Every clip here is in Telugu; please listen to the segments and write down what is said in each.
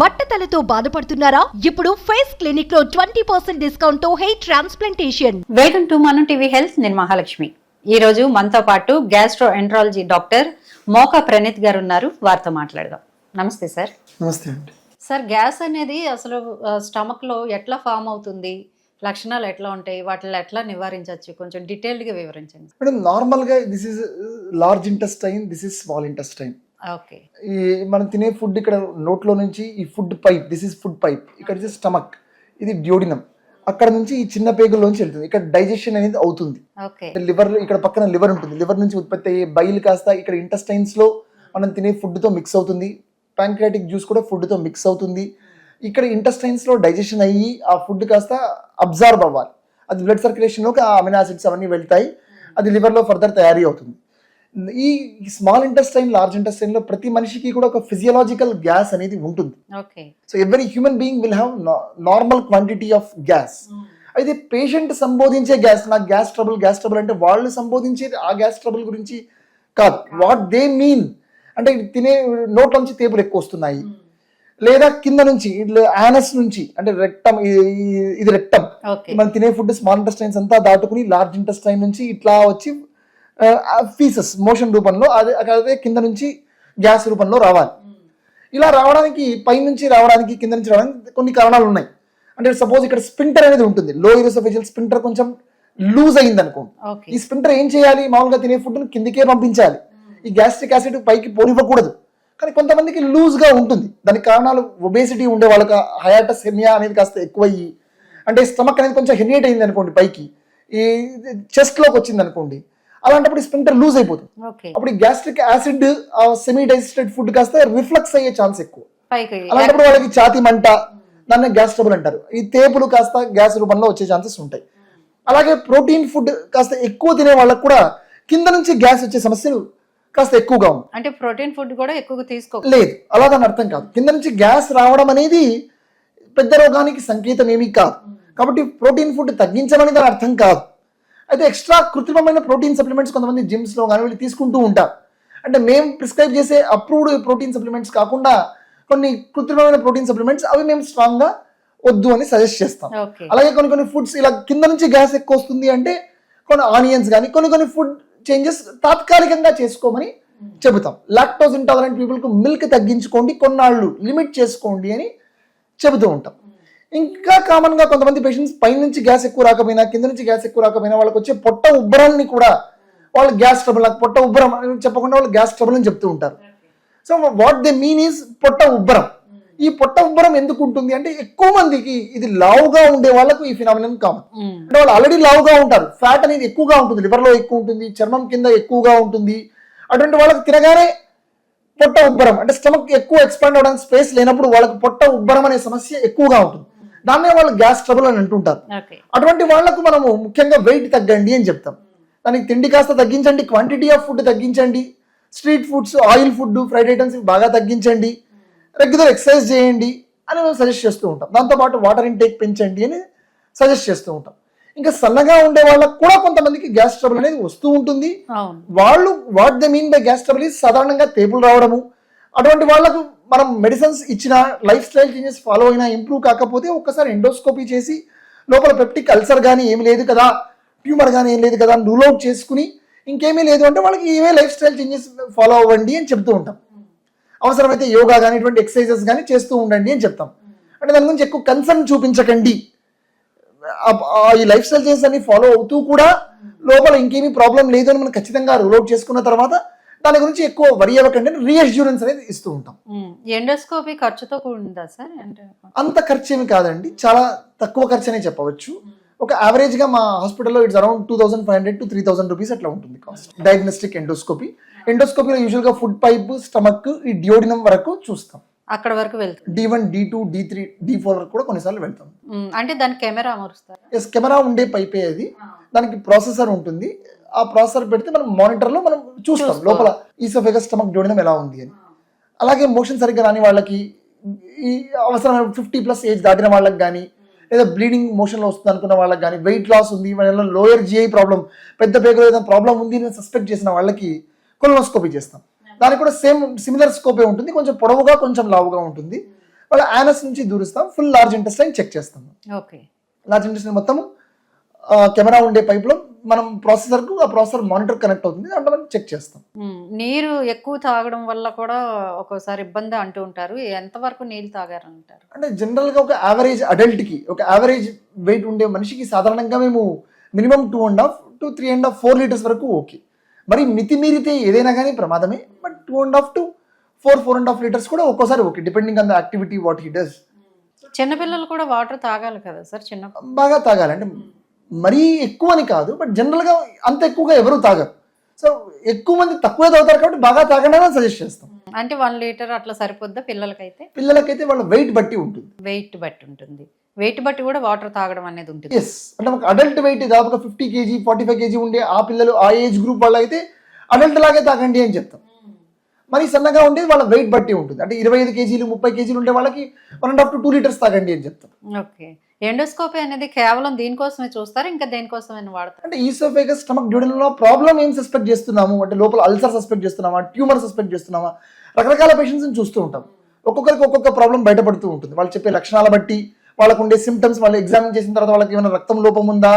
బట్టతలతో బాధపడుతున్నారా? ఇప్పుడు ఫేస్ క్లినిక్లో twenty percent డిస్కౌంట్తో hair transplantation. Welcome to Manam TV health నేను మహాలక్ష్మి. ఈ రోజు మనతో పాటు gastroenterology doctor Moka Praneeth గారు ఉన్నారు. వారితో మాట్లాడదాం. నమస్తే సార్. నమస్తే అండి. సార్ గ్యాస్ అనేది అసలు స్టమక్లో ఎట్లా ఫామ్ అవుతుంది? లక్షణాలు ఎట్లా ఉంటాయి? వాటిని ఎట్లా నివారించవచ్చు కొంచెం డీటెయిల్డ్గా వివరించండి. మేడం నార్మల్గా this is large intestine this is small intestine. Okay. ఈ మనం తినే ఫుడ్ ఇక్కడ నోట్లో నుంచి ఈ food pipe this is food pipe ఇక్కడ స్టమక్. ఇది డ్యూడినం. అక్కడ నుంచి ఈ చిన్న పేగుల్లోంచి వెళ్తుంది. ఇక్కడ డైజెషన్ అనేది అవుతుంది. లివర్ ఇక్కడ పక్కన లివర్ ఉంటుంది. లివర్ నుంచి ఉత్పత్తి అయ్యే బైల్ కాస్త ఇక్కడ intestines లో మనం తినే food తో మిక్స్ అవుతుంది. ప్యాంక్రియాటిక్ జ్యూస్ కూడా food తో మిక్స్ అవుతుంది. ఇక్కడ intestines లో డైజెషన్ అయ్యి ఆ ఫుడ్ కాస్త అబ్జార్బ్ అవ్వాలి. అది బ్లడ్ సర్క్యులేషన్లోకి ఆ అమినో ఆసిడ్స్ అవన్నీ వెళ్తాయి. అది లివర్లో ఫర్దర్ తయారీ అవుతుంది. ఈ స్మాల్ ఇంటెస్టైన్ లార్జ్ ఇంటెస్టైన్లో ప్రతి మనిషికి కూడా ఒక ఫిజియలాజికల్ గ్యాస్ అనేది ఉంటుంది. So every human being will have normal quantity of gas అయితే పేషెంట్ సంబోధించే గ్యాస్ నాకు గ్యాస్ ట్రబుల్ గ్యాస్ ట్రబుల్ అంటే వాళ్ళు సంబోధించే ఆ గ్యాస్ ట్రబుల్ గురించి కాదు. వాట్ దే మీన్ అంటే తినే నోట్లోంచి తేపులు ఎక్కువ వస్తున్నాయి. లేదా కింద నుంచి ఇట్లా యానస్ నుంచి అంటే రెక్టమ్ ఇది రెక్టమ్ ఓకే. మనం తినే ఫుడ్ స్మాల్ ఇంటెస్టైన్స్ అంతా దాటుకుని లార్జ్ ఇంటెస్టైన్ నుంచి ఇట్లా వచ్చి ఫీసెస్ మోషన్ రూపంలో అదే అదే కింద నుంచి గ్యాస్ రూపంలో రావాలి. ఇలా రావడానికి పైనుంచి రావడానికి కింద నుంచి రావడానికి కొన్ని కారణాలు ఉన్నాయి. అంటే సపోజ్ ఇక్కడ స్పింటర్ అనేది ఉంటుంది. లో ఇరోసోఫేజియల్ స్పింటర్ కొంచెం లూజ్ అయింది అనుకోండి ఈ స్పింటర్ ఏం చేయాలి? మామూలుగా తినే ఫుడ్ కిందికే పంపించాలి. ఈ గ్యాస్ట్రిక్ యాసిడ్ పైకి పోనివ్వకూడదు. కానీ కొంతమందికి లూజ్గా ఉంటుంది. దానికి కారణాలు ఒబేసిటీ ఉండే వాళ్ళకి హయాటస్ హెమియా అనేది కాస్త ఎక్కువయ్యి అంటే స్టమక్ అనేది కొంచెం హెరియేట్ అయింది అనుకోండి పైకి. ఈ చెస్ట్లోకి వచ్చింది అనుకోండి అలాంటప్పుడు స్పింటర్ లూజ్ అయిపోతుంది. అప్పుడు ఈ gastric acid semi digested food కాస్త రిఫ్లక్స్ అయ్యే ఛాన్స్ ఎక్కువ. అలాంటప్పుడు వాళ్ళకి ఛాతి మంట దాన్ని గ్యాస్ ట్రబుల్ అంటారు. ఈ తేపులు కాస్త గ్యాస్ రూపంలో వచ్చే ఛాన్సెస్ ఉంటాయి. అలాగే ప్రోటీన్ ఫుడ్ కాస్త ఎక్కువ తినే వాళ్ళకి కూడా కింద నుంచి గ్యాస్ వచ్చే సమస్యలు కాస్త ఎక్కువగా ఉంది అంటే ప్రోటీన్ ఫుడ్ కూడా ఎక్కువగా తీసుకో లేదు అలా దాని అర్థం కాదు. కింద నుంచి గ్యాస్ రావడం అనేది పెద్ద రోగానికి సంకేతం ఏమీ కాదు. కాబట్టి ప్రోటీన్ ఫుడ్ తగ్గించమని దాని అర్థం కాదు. అయితే ఎక్స్ట్రా కృత్రిమమైన ప్రోటీన్ సప్లిమెంట్స్ కొంతమంది gyms లో కానీ వీళ్ళు తీసుకుంటూ ఉంటారు. అంటే మేము ప్రిస్క్రైబ్ చేసే అప్రూవ్డ్ ప్రోటీన్ సప్లిమెంట్స్ కాకుండా కొన్ని కృత్రిమమైన ప్రోటీన్ సప్లిమెంట్స్ అవి మేము strong గా వద్దు అని సజెస్ట్ చేస్తాం. అలాగే కొన్ని కొన్ని ఫుడ్స్ ఇలా కింద నుంచి గ్యాస్ ఎక్కువ వస్తుంది అంటే కొన్ని ఆనియన్స్ కానీ కొన్ని కొన్ని ఫుడ్ చేంజెస్ తాత్కాలికంగా చేసుకోమని చెబుతాం. లాక్టోజ్ ఇంటాలరెంట్ పీపుల్కి మిల్క్ తగ్గించుకోండి కొన్నాళ్ళు లిమిట్ చేసుకోండి అని చెబుతూ ఉంటాం. ఇంకా కామన్గా కొంతమంది పేషెంట్స్ పైన నుంచి గ్యాస్ ఎక్కువ రాకపోయినా కింద నుంచి గ్యాస్ ఎక్కువ రాకపోయినా వాళ్ళకి వచ్చే పొట్ట ఉబ్బరాన్ని కూడా వాళ్ళు గ్యాస్ ట్రబుల్ నాకు పొట్ట ఉబ్బరం అని చెప్పకుండా వాళ్ళు గ్యాస్ ట్రబుల్ అని చెప్తూ ఉంటారు. So what they mean is పొట్ట ఉబ్బరం. ఈ పొట్ట ఉబ్బరం ఎందుకు ఉంటుంది అంటే ఎక్కువ మందికి ఇది లావుగా ఉండే వాళ్ళకు ఈ ఫినామినన్ కామన్ మ్మ్. అంటే వాళ్ళు ఆల్రెడీ లావుగా ఉంటారు. ఫ్యాట్ అనేది ఎక్కువగా ఉంటుంది liver లో ఎక్కువ ఉంటుంది చర్మం కింద ఎక్కువగా ఉంటుంది. అటువంటి వాళ్ళకి తినగానే పొట్ట ఉబ్బరం. అంటే స్టమక్ ఎక్కువ ఎక్స్పాండ్ అవడానికి స్పేస్ లేనప్పుడు వాళ్ళకి పొట్ట ఉబ్బరం అనే సమస్య ఎక్కువగా ఉంటుంది. దాన్నే వాళ్ళు గ్యాస్ ట్రబుల్ అని అంటుంటారు. అటువంటి వాళ్ళకు మనము ముఖ్యంగా వెయిట్ తగ్గండి అని చెప్తాం. దానికి తిండి కాస్త తగ్గించండి క్వాంటిటీ ఆఫ్ ఫుడ్ తగ్గించండి street foods oil food fried items బాగా తగ్గించండి రెగ్యులర్ ఎక్సర్సైజ్ చేయండి అని మేము సజెస్ట్ చేస్తూ ఉంటాం. దాంతోపాటు వాటర్ ఇంటేక్ పెంచండి అని సజెస్ట్ చేస్తూ ఉంటాం. ఇంకా సన్నగా ఉండే వాళ్ళకు కూడా కొంతమందికి గ్యాస్ ట్రబుల్ అనేది వస్తూ ఉంటుంది. వాళ్ళు what the mean by gas trouble సాధారణంగా తేపులు రావడము. అటువంటి వాళ్ళకు మనం మెడిసిన్స్ ఇచ్చిన లైఫ్ స్టైల్ చేంజెస్ ఫాలో అయినా ఇంప్రూవ్ కాకపోతే ఒక్కసారి ఎండోస్కోపీ చేసి లోపల పెప్టిక్ అల్సర్ కానీ ఏమి లేదు కదా ట్యూమర్ కానీ ఏం లేదు కదా రూల్ అవుట్ చేసుకుని ఇంకేమీ లేదు అంటే వాళ్ళకి ఏమే లైఫ్ స్టైల్ చేంజెస్ ఫాలో అవ్వండి అని చెప్తూ ఉంటాం. అవసరమైతే యోగా కానీ ఇటువంటి ఎక్సర్సైజెస్ కానీ చేస్తూ ఉండండి అని చెప్తాం. అంటే దాని గురించి ఎక్కువ కన్సర్న్ చూపించకండి. ఈ లైఫ్ స్టైల్ చేంజెస్ అన్ని ఫాలో అవుతూ కూడా లోపల ఇంకేమీ ప్రాబ్లం లేదు అని మనం ఖచ్చితంగా రూల్ అవుట్ చేసుకున్న తర్వాత దాని గురించి ఎక్కువ వరి అవ్వకండి రీఅష్యూరెన్స్ అనేది ఇస్తూ ఉంటాం. ఎండోస్కోపీ ఖర్చుతో కూడిందా సార్? అంత ఖర్చు ఏమి కాదండి. చాలా తక్కువ ఖర్చు అనే చెప్పవచ్చు. ఒక యావరేజ్గా మా హాస్పిటల్లో it's around two thousand five hundred to three thousand rupees అట్లా ఉంటుంది కాస్ట్ డయాగ్నోస్టిక్ ఎండోస్కోపీ ఎండోస్కోపీలో యూజువల్గా ఫుడ్ పైప్ స్టమక్ ఈ డియోడినం వరకు చూస్తాం. అక్కడ వరకు వెళ్తుంది D one D two D three D four వరకు కూడా కొన్నిసార్లు వెళ్తాం. అంటే దాని కెమెరా అమరుస్తారు? ఎస్ కెమెరా ఉండే పైపే అది. దానికి ప్రాసెసర్ ఉంటుంది. ఆ ప్రాసెసర్ పెడితే మనం monitor లో మనం చూస్తాం. లోపల ఈసోఫెగస్ స్టమక్ జోడినం ఎలా ఉంది అని. అలాగే మోషన్ సరిగ్గా రాని వాళ్ళకి ఈ అవసరమైన ఫిఫ్టీ ప్లస్ ఏజ్ దాటిన వాళ్ళకి కానీ లేదా బ్లీడింగ్ మోషన్లో వస్తుంది అనుకున్న వాళ్ళకి కానీ వెయిట్ లాస్ ఉంది వాళ్ళ లోయర్ జిఐ ప్రాబ్లం పెద్ద పేగులో ఏదైనా ప్రాబ్లం ఉంది అని సస్పెక్ట్ చేసిన వాళ్ళకి కొలనోస్కోపీ చేస్తాం. దానికి కూడా సేమ్ సిమిలర్ స్కోపే ఉంటుంది. కొంచెం పొడవుగా కొంచెం లావుగా ఉంటుంది. వాళ్ళ యానస్ నుంచి దూరుస్తాం. ఫుల్ లార్జ్ ఇంటెస్టైన్ చెక్ చేస్తాం. ఓకే లార్జ్ ఇంటెస్టైన్ మొత్తం కెమెరా ఉండే పైప్లో మనం ప్రాసెసర్కు ఆ ప్రాసెసర్ మానిటర్ కనెక్ట్ అవుతుంది అంటే మనం చెక్ చేస్తాం. నీరు ఎక్కువ తాగడం వల్ల కూడా ఒక్కోసారి ఇబ్బంది అంటూ ఉంటారు. ఎంతవరకు నీళ్ళు తాగారంటారు? అంటే జనరల్గా ఒక యావరేజ్ అడల్ట్కి ఒక యావరేజ్ వెయిట్ ఉండే మనిషికి సాధారణంగా మేము minimum two and half to three and half four litres వరకు ఓకే. మరి మితిమీరితే ఏదైనా కానీ ప్రమాదమే but two and half to four four and half litres కూడా ఒక్కోసారి okay depending on the activity what he does చిన్నపిల్లలు కూడా వాటర్ తాగాలి కదా సార్ చిన్న బాగా తాగాలి. అంటే మరీ ఎక్కువ అని కాదు బట్ జనరల్గా అంత ఎక్కువగా ఎవరు తాగరు. సో ఎక్కువ మంది తక్కువే తాగుతారు కాబట్టి బాగా తాగండి అని సజెస్ట్ చేస్తాం. అంటే వన్ లీటర్ అట్లా సరిపోద్దా పిల్లలకైతే? పిల్లలకైతే వాళ్ళ వెయిట్ బట్టి ఉంటుంది. వెయిట్ బట్టి ఉంటుంది. వెయిట్ బట్టి కూడా వాటర్ తాగడం అనేది ఉంటుంది. ఎస్ అంటే ఒక అడల్ట్ వెయిట్ దాదాపుగా fifty KG forty five KG ఉండే ఆ పిల్లలు ఆ ఏజ్ గ్రూప్ వాళ్ళు అయితే అడల్ట్ లాగే తాగండి అని చెప్తాం. మరి సన్నగా ఉండేది వాళ్ళ వెయిట్ బట్టి ఉంటుంది. అంటే ఇరవై ఐదు కేజీలు ముప్పై కేజీలు ఉండే వాళ్ళకి one and half to two litres తాగండి అని చెప్తాం. ఓకే. ఎండోస్కోపీ అనేది కేవలం దీనికోసమే చూస్తారు ఇంకా దేనికోసమే వాడతారు. అంటే ఈసోఫేగస్ స్టమక్ డ్యూడెన్లో ప్రాబ్లం ఏం సస్పెక్ట్ చేస్తున్నాము? అంటే లోపల అల్సర్ సస్పెక్ట్ చేస్తున్నామా? ట్యూమర్ సస్పెక్ట్ చేస్తున్నామా? రకరకాల పేషెంట్స్ని చూస్తూ ఉంటాం. ఒక్కొక్కరికి ఒక్కొక్క ప్రాబ్లం బయటపడుతూ ఉంటుంది. వాళ్ళు చెప్పే లక్షణాల బట్టి వాళ్ళకు ఉండే సిమ్టమ్స్ వాళ్ళు ఎగ్జామిన్ చేసిన తర్వాత వాళ్ళకి ఏమైనా రక్తం లోపం ఉందా?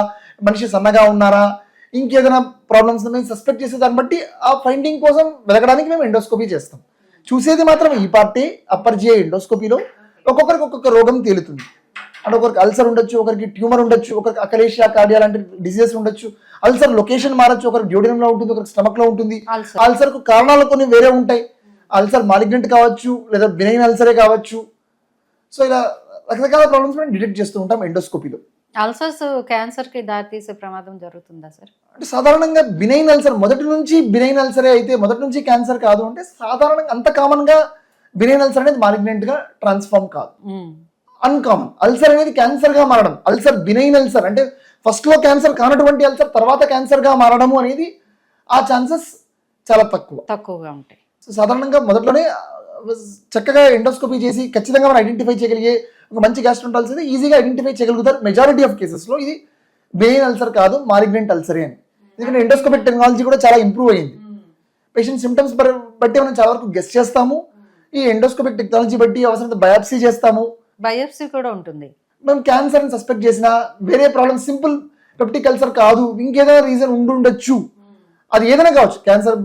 మనిషి సన్నగా ఉన్నారా? ఇంకేదైనా ప్రాబ్లమ్స్ మేము సస్పెక్ట్ చేసే దాన్ని బట్టి ఆ ఫైండింగ్ కోసం వెతకడానికి మేము ఎండోస్కోపీ చేస్తాం. చూసేది మాత్రం ఈ పార్టీ అప్పర్ జిఐ ఎండోస్కోపీలో ఒక్కొక్కరికి ఒక్కొక్క రోగం తేలుతుంది. అంటే ఒకరికి అల్సర్ ఉండొచ్చు ఒకరికి ట్యూమర్ ఉండొచ్చు ఒకరికి అకలేషియా కార్డియా లాంటి డిసీజెస్ ఉండొచ్చు. అల్సర్ లొకేషన్ మారచ్చు ఒకరికి డ్యూడినం లో ఉంటుంది ఒకరికి స్టమక్లో ఉంటుంది. అల్సర్. కు కారణాలు కొన్ని వేరే ఉంటాయి. అల్సర్ మాలిగ్నెంట్ కావచ్చు లేదా బినైన్ అల్సరే కావచ్చు. సో ఇలా రకరకాల ప్రాబ్లమ్స్ మనం డిటెక్ట్ చేస్తూ ఉంటాం ఎండోస్కోపీలో అల్సర్స్ క్యాన్సర్కి దారితీసే ప్రమాదం జరుగుతుందా సార్? అంటే సాధారణంగా బినైన్ అల్సర్ మొదటి నుంచి బినైన్ అల్సరే అయితే మొదటి నుంచి క్యాన్సర్ కాదు అంటే సాధారణంగా అంత కామన్గా బినైన్ అల్సర్ అనేది మాలిగ్నెంట్గా ట్రాన్స్ఫార్మ్ కాదు. అన్కామన్ అల్సర్ అనేది క్యాన్సర్గా మారడం. అల్సర్ బినైన్ అల్సర్ అంటే ఫస్ట్లో క్యాన్సర్ కానటువంటి అల్సర్ తర్వాత క్యాన్సర్గా మారడము అనేది ఆ ఛాన్సెస్ చాలా తక్కువ. తక్కువగా ఉంటాయి. సో సాధారణంగా మొదట్లోనే ఆ, చక్కగా ఎండోస్కోపీ చేసి ఖచ్చితంగా మనం ఐడెంటిఫై చేయగలిగే ఒక మంచి గ్యాస్ట్రోంటాల్స్ అయితే ఈజీగా ఐడెంటిఫై చేయగలుగుతారు. మెజారిటీ ఆఫ్ కేసెస్లో ఇది బెయిన్ అల్సర్ కాదు మాలిగ్నెంట్ అల్సరే అని. ఎందుకంటే ఎండోస్కోపిక్ టెక్నాలజీ కూడా చాలా ఇంప్రూవ్ అయింది. పేషెంట్ సిమ్టమ్స్ బట్టి మనం చాలా వరకు గెస్ట్ చేస్తాము. ఈ ఎండోస్కోపిక్ టెక్నాలజీ బట్టి అవసరం బయాప్సీ చేస్తాము. బయోప్సీ కూడా ఉంటుంది. మేము క్యాన్సర్ అని సస్పెక్ట్ చేసిన వేరే ప్రాబ్లమ్ సింపుల్ పెప్టిక్ అల్సర్ కాదు ఇంకేదైనా రీజన్ ఉండుండొచ్చు. అది ఏదైనా కావచ్చు క్యాన్సర్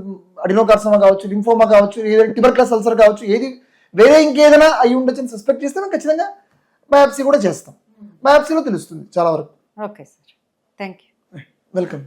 అడినోకార్సమా కావచ్చు లింఫోమా కావచ్చు ఏదైనా ట్యూబర్క్లస్ అల్సర్ కావచ్చు ఏది వేరే ఇంకేదైనా అయి ఉండొచ్చు అని సస్పెక్ట్ చేస్తే మేము ఖచ్చితంగా బయాప్సీ కూడా చేస్తాం. బయాప్సీలో తెలుస్తుంది చాలా వరకు. Okay sir. Thank you welcome.